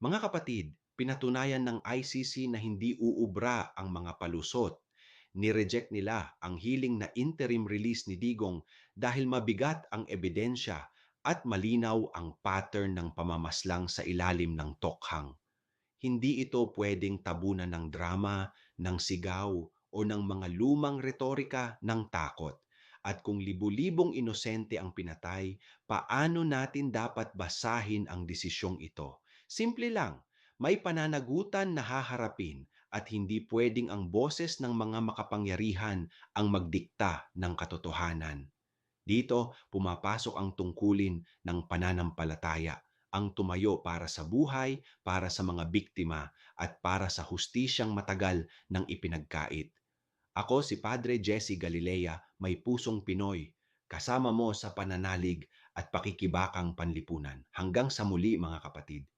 Mga kapatid, pinatunayan ng ICC na hindi uubra ang mga palusot. Nireject nila ang hiling na interim release ni Digong dahil mabigat ang ebidensya at malinaw ang pattern ng pamamaslang sa ilalim ng tokhang. Hindi ito pwedeng tabunan ng drama, ng sigaw, o ng mga lumang retorika ng takot. At kung libu-libong inosente ang pinatay, paano natin dapat basahin ang desisyong ito? Simple lang, may pananagutan na haharapin at hindi pwedeng ang boses ng mga makapangyarihan ang magdikta ng katotohanan. Dito, pumapasok ang tungkulin ng pananampalataya, ang tumayo para sa buhay, para sa mga biktima, at para sa hustisyang matagal ng ipinagkait. Ako si Padre Jesse Galilea, may pusong Pinoy. Kasama mo sa pananalig at pakikibakang panlipunan. Hanggang sa muli mga kapatid.